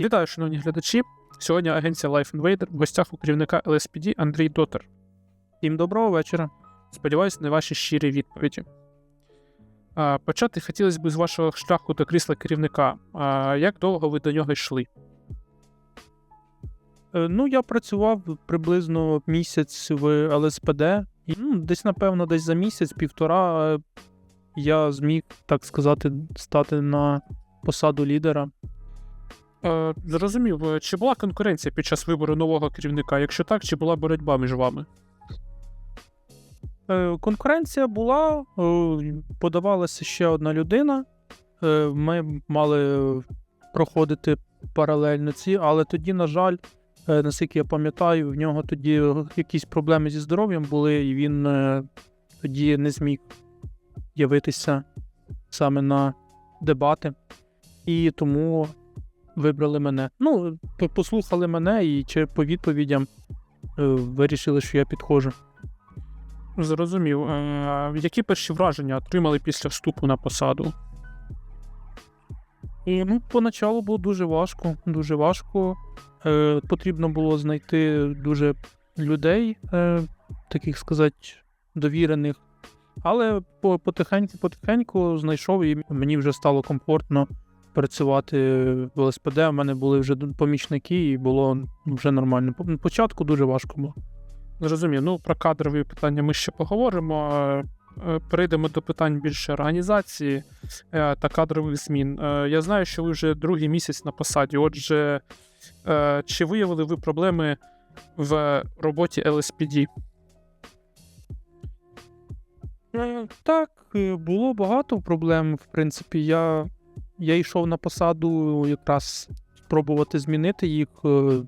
Вітаю, шановні глядачі. Сьогодні агенція Life Invader в гостях у керівника LSPD Андрій Дотер. Всім доброго вечора. Сподіваюсь на ваші щирі відповіді. А, почати хотілося б з вашого шляху до крісла керівника. А, як довго ви до нього йшли? Е, Ну, я працював приблизно місяць в ЛСПД. І, ну, десь, напевно, десь за місяць-півтора е, я зміг, так сказати, стати на посаду лідера. Е, зрозумів, Е, чи була конкуренція під час вибору нового керівника? Якщо так, чи була боротьба між вами? Е, Конкуренція була, е, подавалася ще одна людина. Ми мали проходити паралельно ці, але тоді, на жаль, наскільки я пам'ятаю, в нього тоді якісь проблеми зі здоров'ям були, і він тоді не зміг явитися саме на дебати. І тому вибрали мене. Ну, послухали мене і чи по відповідям е, вирішили, що я підходжу. Зрозумів. Е, які перші враження отримали після вступу на посаду? І, ну, поначалу було дуже важко, дуже важко. Е, потрібно було знайти дуже людей, е, таких сказати, довірених. Але потихеньку-потихеньку знайшов, і мені вже стало комфортно працювати в ЛСПД. У мене були вже помічники, і було вже нормально. По- Початку дуже важко було. Зрозумів. Ну, про кадрові питання ми ще поговоримо. Е, е, Перейдемо до питань більше організації е, та кадрових змін. Я знаю, що ви вже другий місяць на посаді. Отже, чи виявили ви проблеми в роботі LSPD? Так, було багато проблем. В принципі, я, я йшов на посаду якраз спробувати змінити їх, е,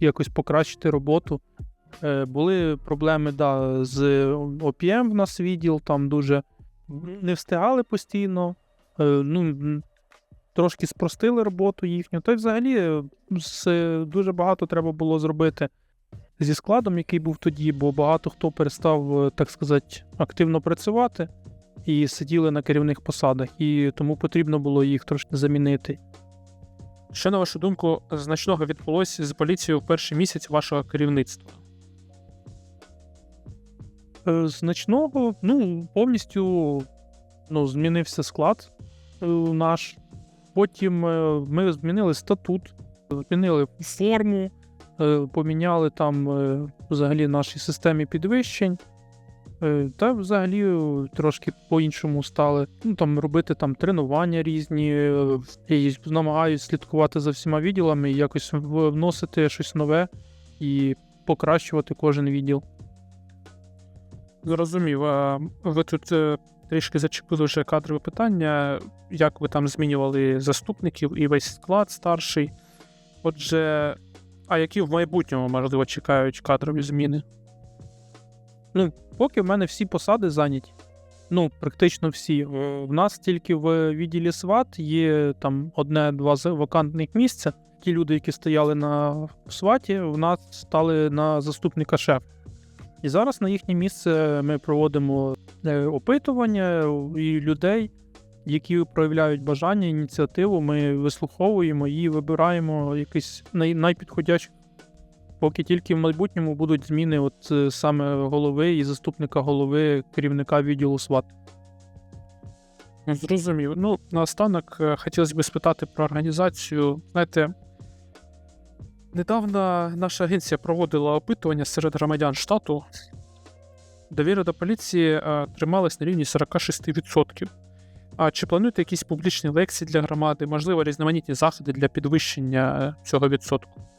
якось покращити роботу. Е, Були проблеми да, з ОПМ в нас відділ, там дуже не встигали постійно. Е, Ну, трошки спростили роботу їхню. Та й взагалі дуже багато треба було зробити зі складом, який був тоді, бо багато хто перестав, так сказати, активно працювати і сиділи на керівних посадах, і тому потрібно було їх трошки замінити. Що, на вашу думку, значного відбулося з поліцією в перший місяць вашого керівництва? Е, Значного, ну, повністю ну, змінився склад е, наш. Потім е, ми змінили статут, змінили форму, поміняли там взагалі наші системі підвищень. Е, Та взагалі е, трошки по-іншому стали. Ну, там, робити там тренування різні, е, і намагаюсь слідкувати за всіма відділами і якось вносити щось нове і покращувати кожен відділ. Зрозумів. Ви тут трішки зачепили вже кадрове питання, як ви там змінювали заступників і весь склад старший. Отже, а які в майбутньому, можливо, чекають кадрові зміни? Ну, поки в мене всі посади зайняті. Ну, практично всі. Е, В нас тільки в відділі СВАТ є там одне-два вакантних місця. Ті люди, які стояли на СВАТі, в нас стали на заступника шефа. І зараз на їхнє місце ми проводимо е, опитування і людей, які проявляють бажання, ініціативу. Ми вислуховуємо і вибираємо якийсь най- найпідходящий Поки тільки в майбутньому будуть зміни от е, саме голови і заступника голови керівника відділу СВАТ. Зрозумів. Ну, наостанок е, хотілося б спитати про організацію. Знаєте, недавно наша агенція проводила опитування серед громадян штату. Довіра до поліції е, трималась на рівні 46%. А чи плануєте якісь публічні лекції для громади, можливо, різноманітні заходи для підвищення цього відсотку?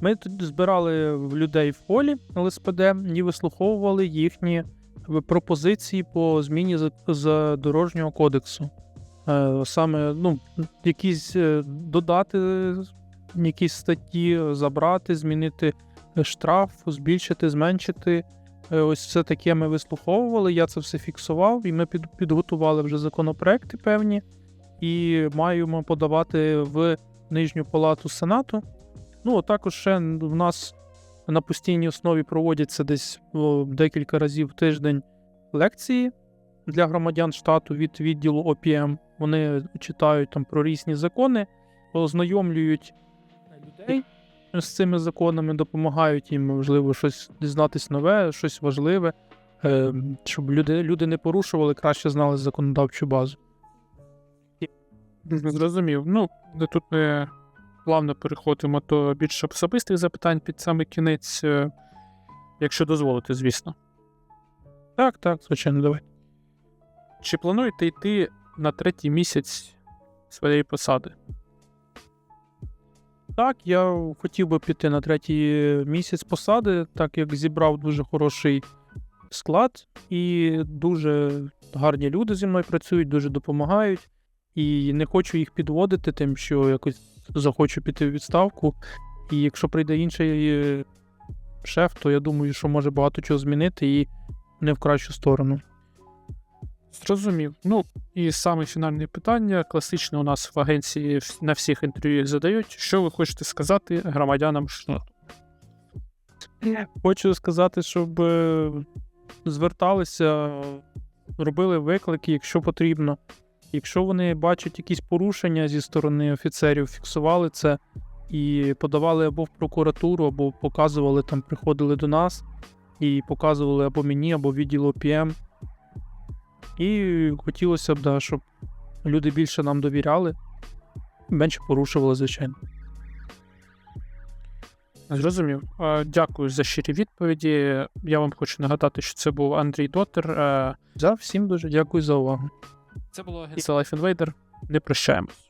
Ми тут збирали людей в полі ЛСПД і вислуховували їхні пропозиції по зміні за дорожнього кодексу. Е, саме ну, якісь е, додати якісь статті, забрати, змінити е, штраф, збільшити, зменшити. Е, Ось все таке ми вислуховували. Я це все фіксував, і ми під, підготували вже законопроекти певні, і маємо подавати в нижню палату Сенату. Ну, а також ще в нас на постійній основі проводяться десь декілька разів в тиждень лекції для громадян штату від відділу ОПМ. Вони читають там про різні закони ознайомлюють людей з цими законами, допомагають їм, можливо, щось дізнатись нове, щось важливе, е, щоб люди, люди не порушували, краще знали законодавчу базу. Зрозумів. Ну, тут ми плавно переходимо до більш особистих запитань під самий кінець, е, якщо дозволите, звісно. Так, так, звичайно, давай. Чи плануєте йти на третій місяць своєї посади? Так, я хотів би піти на третій місяць посади, так як зібрав дуже хороший склад, і дуже гарні люди зі мною працюють, дуже допомагають. І не хочу їх підводити, тим, що якось захочу піти в відставку. І якщо прийде інший е, шеф, то я думаю, що може багато чого змінити і не в кращу сторону. Зрозумів. Ну, і саме фінальне питання, класичне у нас в агенції на всіх інтерв'ю задають. Що ви хочете сказати громадянам штату? Хочу сказати, щоб е, зверталися, робили виклики, якщо потрібно. Якщо вони бачать якісь порушення зі сторони офіцерів, фіксували це і подавали або в прокуратуру, або показували там, приходили до нас і показували або мені, або відділу ОПМ. І хотілося б, да, щоб люди більше нам довіряли, менше порушували, звичайно. Зрозумів. Дякую за щирі відповіді. Я вам хочу нагадати, що це був Андрій Дотер. Е, За всім дуже дякую за увагу. Це було агентство Life Invader. Не прощаємось.